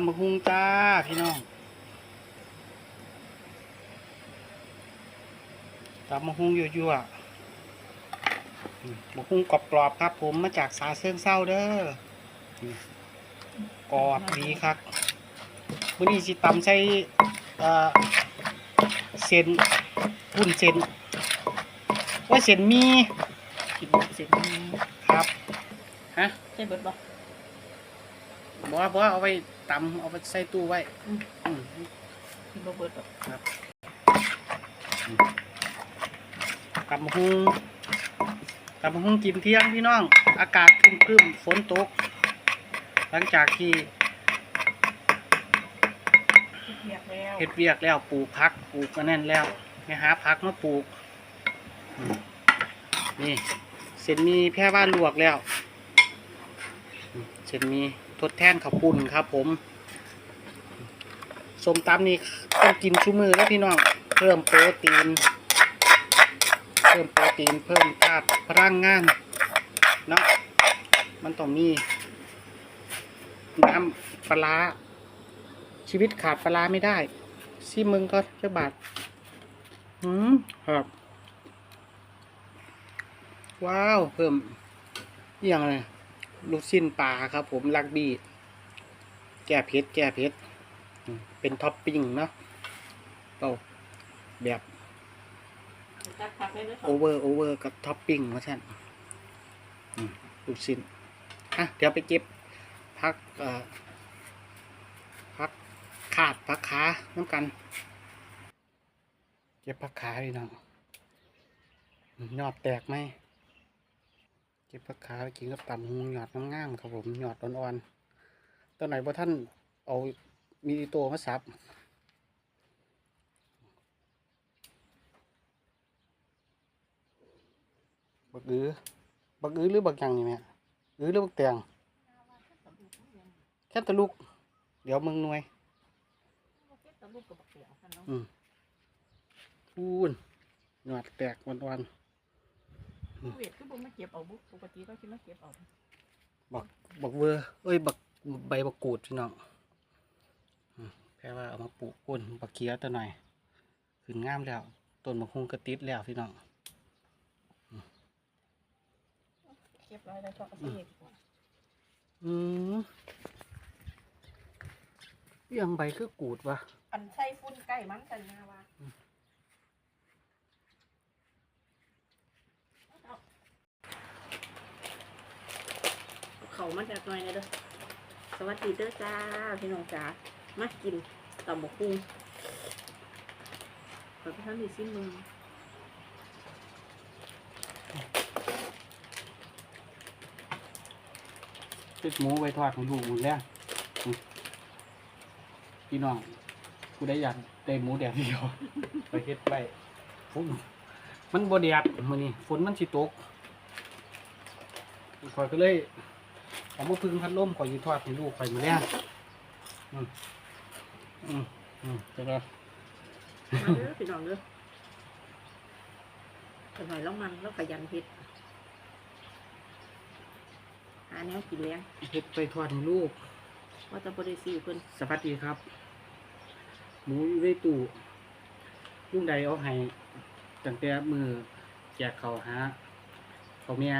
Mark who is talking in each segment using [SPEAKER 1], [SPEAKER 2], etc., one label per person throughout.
[SPEAKER 1] ำบักฮุงจ้าพี่น้องตำบักฮุงยั่วๆอืมบักฮุงกรอบๆครับผมมาจากสาเซิงเศร้าเด้อนี่กรอบดีครับวันนี้สิตำใส่เอ่อเส้นพุ่นเส้นว่าเส้นหมี
[SPEAKER 2] กินเสร็จมี
[SPEAKER 1] ครับฮะ
[SPEAKER 2] ใช่เบิดบ่
[SPEAKER 1] บอกว่าบอกว่าเอาไป ตำเอาไปใส่ตู้ไว้
[SPEAKER 2] อืม
[SPEAKER 1] อืม
[SPEAKER 2] กินบ่เบิดบ่
[SPEAKER 1] กลับมาหุงกลับมาหุงกินเที่ยงพี่น้อง อากาศครึมๆฝนตก หลังจากที่
[SPEAKER 2] เรียกแล้ว
[SPEAKER 1] เฮ็ดเวียกแล้วปลูกพักปลูกกันแน่นแล้วไปหาพักมาปลูกอืมนี่เส้นมีแพร่ว่าลวกแล้วอืมเส้นมีทดแทนข้าวปุ้นครับผม ส้มตำนี่ต้องกินชูมือแล้วพี่น้องเพิ่มโปรตีน เพิ่มโปรตีนเพิ่มธาตุพลังงานเนาะมันต้องมีน้ำปลาชีวิตขาดปลาไม่ได้ซิมึงก็เจ้าบาทอืมครับ ว้าว เพิ่มอย่างไรลูกชิ้นปลาครับผมลักบีแก้เผ็ดแก้เผ็ดอืม เป็นท็อปปิ้งเนาะเอาแบบ
[SPEAKER 2] ตักผักได้ด้วย
[SPEAKER 1] โอเวอร์โอเวอร์กับท็อปปิ้งมาท่านอืมลูกชิ้นอะเดี๋ยวไปเก็บพักเอ่อพักขาดพักขาน้ำกัน เก็บพักขาพี่น้องอืมยอดแตกไหมเก็บพักขาไปกินกับตำหุงยอดงามๆครับผมยอดอ่อนๆตอนไหนพอท่านเอา มีโตมาสับบักอือบักอือหรือบักหยังนี่แม่อือหรือบักแตงแค่ตะลุก เดี๋ยวมึงหน่วย
[SPEAKER 2] ตะลุกกับบักเสียงกันเนาะ
[SPEAKER 1] อืมพูนหยอดแตกวันวัน
[SPEAKER 2] เวทคือบ่มาเก็บเอาบุปกติเราสิมาเก็บเอา
[SPEAKER 1] ๆบักบักเวอร์เอ้ยบักใบบักกูดพี่น้อง อืมแค่ว่าเอามาปลูกก้นบักเคียตัวหน่อย ขึ้นงามแล้วต้นบักฮุงกระติดแล้วพี่น้อง
[SPEAKER 2] เก็บไว้แล้วก็เอาไปเก็บก่อน
[SPEAKER 1] อืมเอียงใบคือกูดวะ
[SPEAKER 2] อันใส่ฟุ้นใกล้มันกันนะว่าเขามาจากหน่อยนะเด้อสวัสดีเด้อจ้าพี่น้องจ๋า มากินตำบักหุ่งขอไปทำดีซิมึง
[SPEAKER 1] ตึกหมูไว้ทอดของลูกหมูแล้วพี่น้องกูได้อยากได้หมูแดดเดียว ไปเฮ็ดไว้ฟุ้งมันบ่แดดมื้อนี้ฝนมันสิตกข่อยก็เลยเอามาพึ่งพัดลมข่อยสิทอดให้ลูกข่อยมื้อแล้วอืม อืมอืมจังได๋
[SPEAKER 2] มาเด้อพี่น้องเด้อเป็นหน่อยแล้วมันแล้วขยันเฮ็ดหาแนวกินเลี้ยง
[SPEAKER 1] เฮ็ดไปทอดให้ลูก
[SPEAKER 2] ว่าจะบริสีเพิ่น
[SPEAKER 1] สวัสดีครับ หมูอยู่ในตู้ลุงใดเอาให้ตั้งแต่มือแจกเขาวหาเขาวเมีย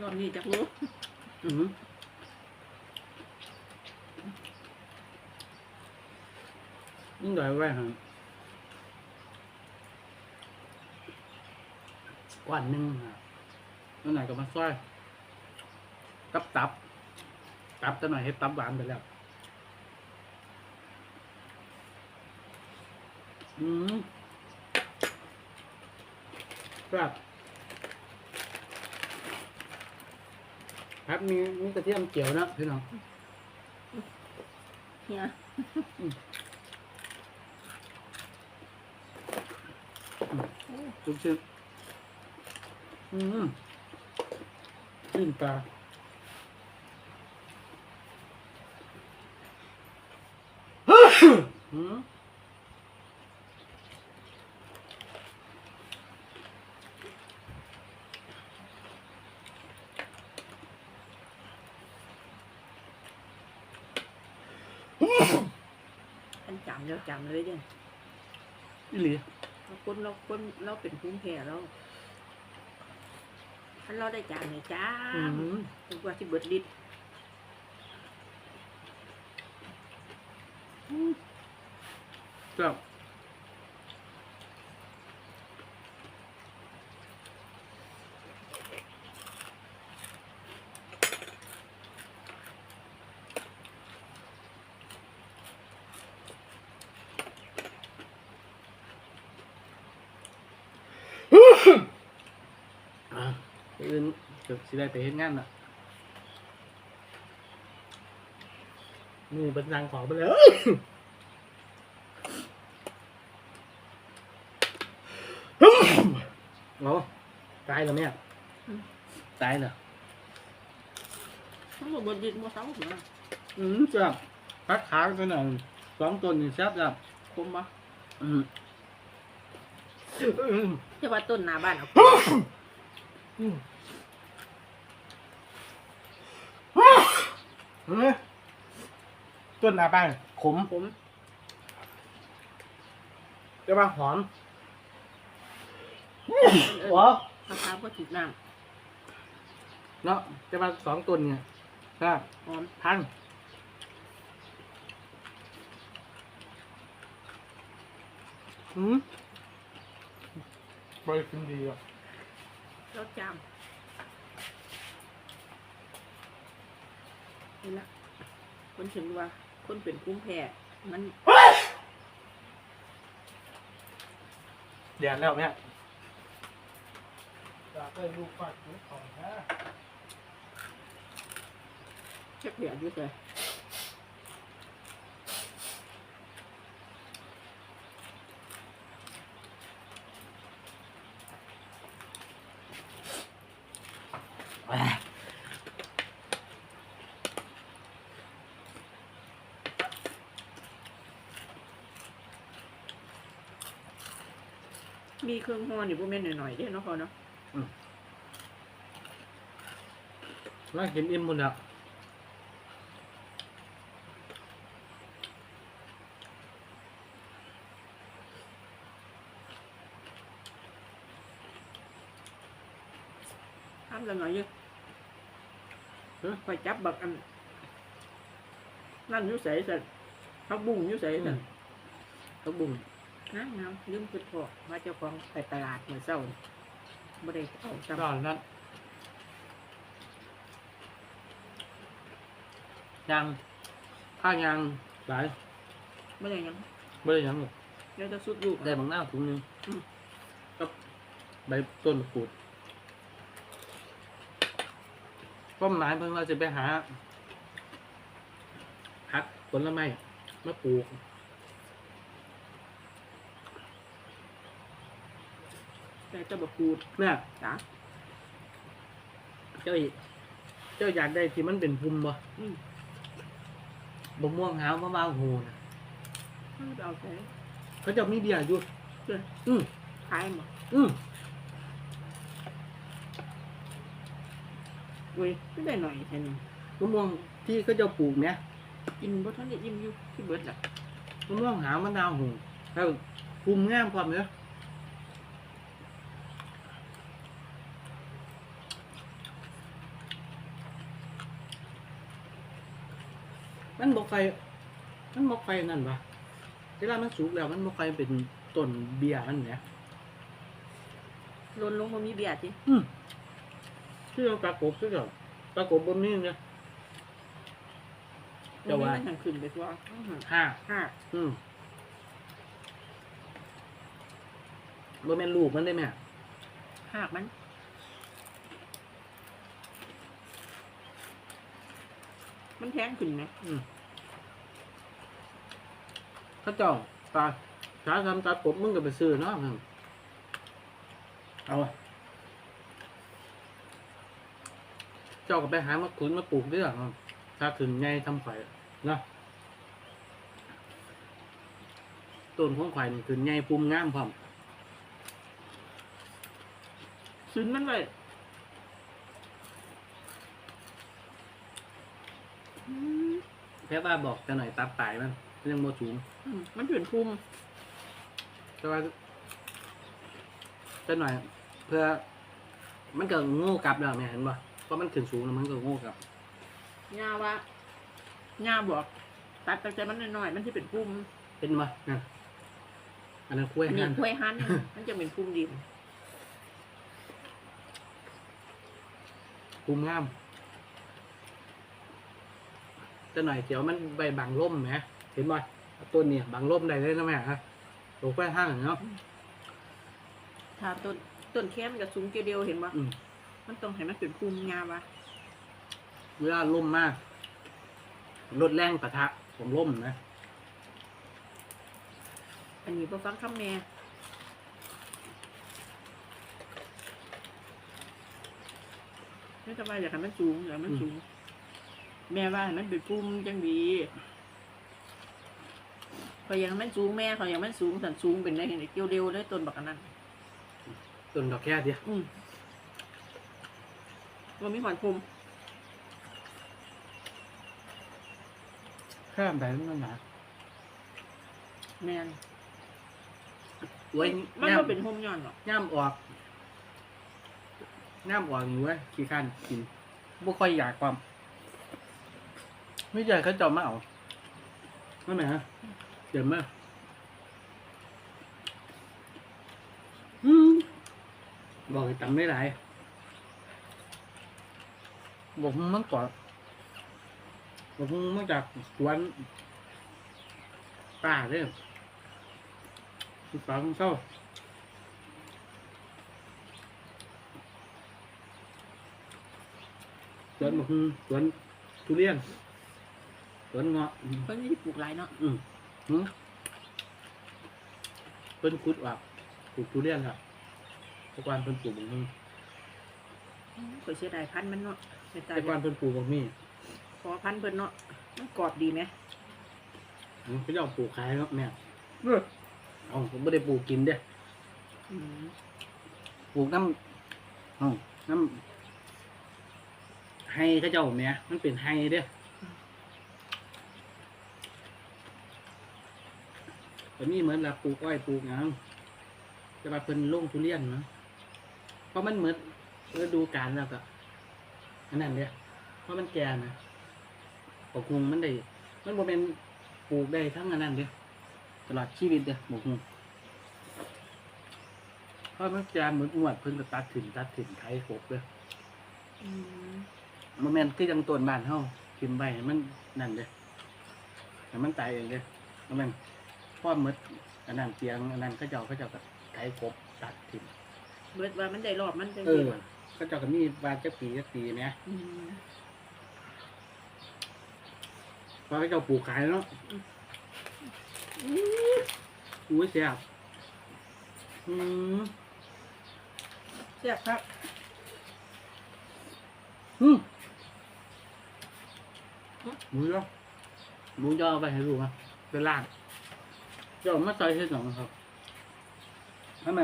[SPEAKER 2] รอบนี้จักรู้
[SPEAKER 1] อือหือ ลุงใดเอาไว้ให้วันหนึ่งครับลุงใดก็มาซอยกับตับ ตับจะหน่อยให้ตับหวานไปแล้ว อืมครับครับมีมีกระเทียมเจียวนะพี่น้อง
[SPEAKER 2] เนี่ย
[SPEAKER 1] จุ๊บจิ๊บอืมขึ้นปลาอืม
[SPEAKER 2] ท่านจำแล้วจำเลยเด้อ
[SPEAKER 1] อีหลี
[SPEAKER 2] เราคนเราคนเราเป็นภูมิแพ้แล้วท่านเราได้จำเนี่ยจ้า
[SPEAKER 1] อืม
[SPEAKER 2] ถึงกว่าที่เบิดลิตร
[SPEAKER 1] ครับ อะ อื่นเกือบสิได้ไปเฮ็ดงานน่ะนี่เป็นทางของไปเลยโอ้ตายแล้วเนี่ยตายเหรอ
[SPEAKER 2] ทั้งหมดเบิดลิตรหมดเสาหัว
[SPEAKER 1] อืมจับพักขาไปหน่อยสองตัวนี่แซ่บจับ
[SPEAKER 2] คมปะ
[SPEAKER 1] อืมอืม
[SPEAKER 2] จะว่าต้นหน้าบ้านเอา
[SPEAKER 1] อืมเฮ้ยต้นอะไรบ้างขม
[SPEAKER 2] ผม
[SPEAKER 1] จะมาหอมหัว
[SPEAKER 2] มะพร้าวก็ติดน้
[SPEAKER 1] เนาะจะมาสองต้นเนี่ยครับำ
[SPEAKER 2] หอม
[SPEAKER 1] พันอืมบริสุทธิ์ดีอะ
[SPEAKER 2] รสจามนี่ละคนถึงว่า คนเป็นภูมิแพ้มัน
[SPEAKER 1] เดี๋ยวแล้วเนี่ยอยากได้ลูกปัดลูกของนะ
[SPEAKER 2] เช็คเดือดอยู่เลย มีเครื่องห่อนี่พวกแม่นหน่อยๆเด้เนาะพอเนาะ
[SPEAKER 1] มากินอิ่มหมดแล้ว
[SPEAKER 2] ทำละหน่อยอยู่เออคอยจับบักอัน นั่นอยุ่ใส่สันพักบุ้งอยุ่ใส่สัน
[SPEAKER 1] เขาบุ้ง
[SPEAKER 2] น้ำน้ำลืมคือพอมาเจ้าของไปตลาดเมื่อเช้าไม่ได้เอาซ้
[SPEAKER 1] ก่อนนั้นยังผ้ายางหลายำ
[SPEAKER 2] ไม่ได้หยัง
[SPEAKER 1] ไม่ได้หยังหรอก
[SPEAKER 2] แล้วจะสุดลูก
[SPEAKER 1] ได้บางหน้าถุงหนึง
[SPEAKER 2] อืม
[SPEAKER 1] ก็ใบต้นมะกรูดก็หมายเพิ่งเราจะไปหาพักผลไม้มาปลูก
[SPEAKER 2] แต่จะบกกูด
[SPEAKER 1] เนี่ย
[SPEAKER 2] จ้ะ
[SPEAKER 1] เจ้าอีเจ้าอยากได้ที่มันเป็นภูมิบ่
[SPEAKER 2] อืม
[SPEAKER 1] บะม่วงหาวมะม่าวโหนะ
[SPEAKER 2] ไม่ได้เอาใส่
[SPEAKER 1] เขาจะมีเบียร์อยู่
[SPEAKER 2] เพื่อ
[SPEAKER 1] อืม
[SPEAKER 2] ขายหมด
[SPEAKER 1] อืม
[SPEAKER 2] เว้ยไม่ได้หน่อยแค่นี้
[SPEAKER 1] มะม่วงที่เขาจะปลูกเนี่ย
[SPEAKER 2] กินบ่ทันได้ยิ้มอยู่ที่เบิดล่ะ
[SPEAKER 1] มะม่วงหาวมะนาวโหแล้วภูมิงามความเนี้ย มันบอกไฟมันบอกไฟนั่นปะเวลามันสุกแล้วมันบอกไฟเป็นต้นเบียร์มันเนี่ย
[SPEAKER 2] ลนลงมามีเบียร์จิ
[SPEAKER 1] อืมที่เราปลากบที่เราปลากบบนนี้เนี่ยเดี๋ยวว่า
[SPEAKER 2] มันทางขึ้นไปทั่วอื้อหือ
[SPEAKER 1] ห้า
[SPEAKER 2] ห้า
[SPEAKER 1] อืมบ่แม่นลูกมันได้ไหม
[SPEAKER 2] หากมันมันแทงขึ้นไหม
[SPEAKER 1] อืม เขาเจ้าตาสาทำตาปบมึงก็ไปซื้อเนาะอืมเอาอะเจ้าก็ไปหามาขุนมาปลูกเด้วยอืมถ้าขึ้นไงทำไข่เนาะต้นของไข่นี่ขึ้นไงปุ่มงามพร้อม
[SPEAKER 2] ซื้อมันเลยอืม
[SPEAKER 1] แค่ว่าบอกจะหน่อยตับตายมัน ยังโมสูง
[SPEAKER 2] อืมมันเป็นภูมิ
[SPEAKER 1] แต่ว่าจะหน่อย เพื่อ มันก็โง่กลับแล้วเนี่ยเห็นป่ะเพราะมันขึ้นสูงแล้วมันก็โง่กลับ
[SPEAKER 2] ย่าว่าย่าบอกตัดตั้งแต่มันน้อยๆมันที่เป็นภูมิ
[SPEAKER 1] เป็นป่ะนั่นอันนั้นคุ้ย
[SPEAKER 2] อันนี้
[SPEAKER 1] นั่น
[SPEAKER 2] ห้วยหันมันจะเป็นภูมิดิน
[SPEAKER 1] ภูมิงามจะหน่อยเดี๋ยวมันใบบังร่มไหม เห็นป่ะต้นเนี่ยบังร่มได้เลยนะแม่ฮะตัวคุ้ยห้างเนาะ
[SPEAKER 2] ถ้าต้นต้นแค่มันจะสูงเกเดียวเห็นปะ
[SPEAKER 1] อืม
[SPEAKER 2] มันต้องให้มันเป็นภูมิยาวะ
[SPEAKER 1] เวลาร่มมากลดแรงปะทะผมร่มนะ
[SPEAKER 2] อันนี้พอฟังคำแม่ไม่ทำไมอยากให้มันสูงอยากให้มันสูง แม่ว่าให้มันเป็นภูมิจังดี พออยากให้มันสูงแม่เขาอยากให้มันสูงสันสูงเป็นได้เห็นเกี่ยวเดียวได้ต้นบักอันนั้น
[SPEAKER 1] ต้นดอกแค่เดียว
[SPEAKER 2] อืมว่ามีหอนภูมิ
[SPEAKER 1] ข้ามไปมันหนา
[SPEAKER 2] แม่น
[SPEAKER 1] ไว้
[SPEAKER 2] มัน
[SPEAKER 1] ย่
[SPEAKER 2] ก็เป็นภูมิย้อนหรอก
[SPEAKER 1] ย่ำออกย่ำออกอยู่เว้ยขี้ข้านกินบ่ค่อยอยากความไม่อยากเขาเจามาเอาไม่ไหมฮะ เดี๋ยวมาอืมบอกให้ตำไม่หลายบอกมันก่อนบอกมันจากสวนป่าเด้อฟังเศร้าสวนบอกสวนทุเรียนสวนเงาะอืม
[SPEAKER 2] เพิ่นไม่ได้ปลูกหลายเนาะ
[SPEAKER 1] อืมหืม เพิ่นขุดว่าปลูกทุเรียนครับแต่ก่อนเพิ่นปลูกบางมี
[SPEAKER 2] ข่อยเสียดายพันธุ์มันเนาะเสียดาย
[SPEAKER 1] แต่ก่อนเพิ่นปลูกบางมี
[SPEAKER 2] ขอพันธุ์เพิ่นเนาะมันกรอบดีไหม
[SPEAKER 1] อืมเขาจะเอาปลูกขายเนาะแม่เอาผมไม่ได้ปลูกกินเด้
[SPEAKER 2] อืม
[SPEAKER 1] ปลูกน้ำเอาน้ำให้เขาเจ้าแม่มันเป็นให้เด้ แต่นี่เหมือนเราปลูกอ้อยปลูกหยังจะมาเพิ่นลงทุเรียนเนาะเพราะมันเหมือนฤดูกาลแล้วก็อันนั้นเด้เพราะมันแก่นะปกคงมันได้ มันบ่เป็นปลูกได้ทั้งอันนั้นเด้ตลอดชีวิตเด้บกคงเพราะมันแก่เหมือนอวดเพิ่นก็ตัดถิ่นตัดถิ่นไถกบเด้อ
[SPEAKER 2] อืม
[SPEAKER 1] มันแม่นคือจังต้นบ้านเฮากินใบให้มันนั่นเด้ให้มันตายเองเด้มันแม่น พอหมดอันนั้นเตียงอันนั้นเขาเจ้าเขาเจ้าก็ไถกบตัดถิ่น
[SPEAKER 2] เบิดว่ามันได้รอบมันจัง
[SPEAKER 1] เอ
[SPEAKER 2] ซี่
[SPEAKER 1] อเขาเจ้าก็มีบานจักปีจักปีเนี่ย
[SPEAKER 2] อืม
[SPEAKER 1] พอเขาเจ้าปลูกขายเนาะ
[SPEAKER 2] อืม
[SPEAKER 1] อุ้ยแซ่บอืม
[SPEAKER 2] แซ่บครับ
[SPEAKER 1] อืมหมูยอหมูยอเอาไปให้ลูกนะเป็นล่าง เจ้ามาใส่ให้หน่อยครับทำไม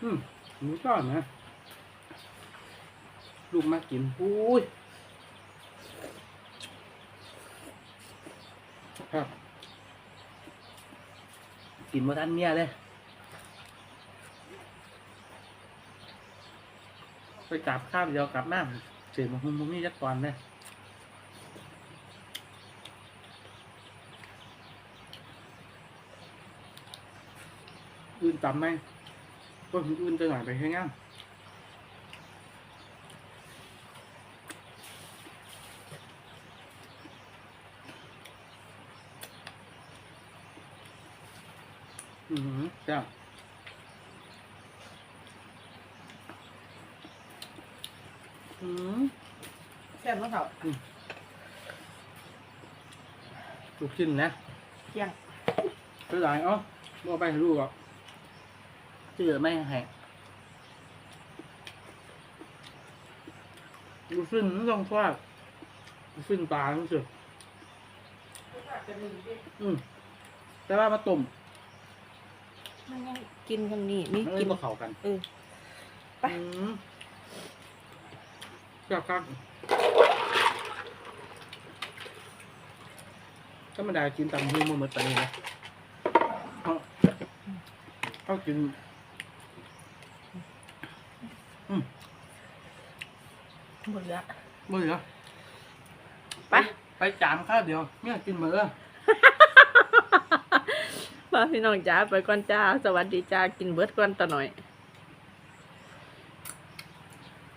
[SPEAKER 1] อืมหมูก้อนนะ ลูกมากินอุ้ยครับ กินมาทันเมียเลย ไปจับข้าวเดียวกลับน้ำเสียมาหุ่มมุมนี่จักก่อนเลย อื่นจำไหมก็อื่นจะหน่อยไปให้งามอือหือจ้าอืม
[SPEAKER 2] แซ่บเนาะเฒ่า
[SPEAKER 1] ลูกชิ้นนะ
[SPEAKER 2] เที่ยง
[SPEAKER 1] ไปไหนเอ้าบ่ไปให้ลูกอะ ชื่อไม่ให้ลูกชิ้นมันต้องฟาดลูกชิ้นปลาต้องสึกอืมแต่ว่ามาต้ม
[SPEAKER 2] มันยังกินกันนี่มี
[SPEAKER 1] มัน
[SPEAKER 2] กิ
[SPEAKER 1] กิ
[SPEAKER 2] น
[SPEAKER 1] นมาเข้ากัน
[SPEAKER 2] เออ ไป
[SPEAKER 1] อืมครับครับธรรมดากินตำหูมันหมดไปานนี่นะเขาเขากิน อืม
[SPEAKER 2] หมดแล้ว
[SPEAKER 1] มือเหรอ
[SPEAKER 2] ไป
[SPEAKER 1] ไปจามข้าวเดียวเมี่ยกินเหมือ
[SPEAKER 2] ว่าพี่น้องจ้าไปก่อนจ้า สวัสดีจ้า กินเบิร์ดก่อนตะหน่อย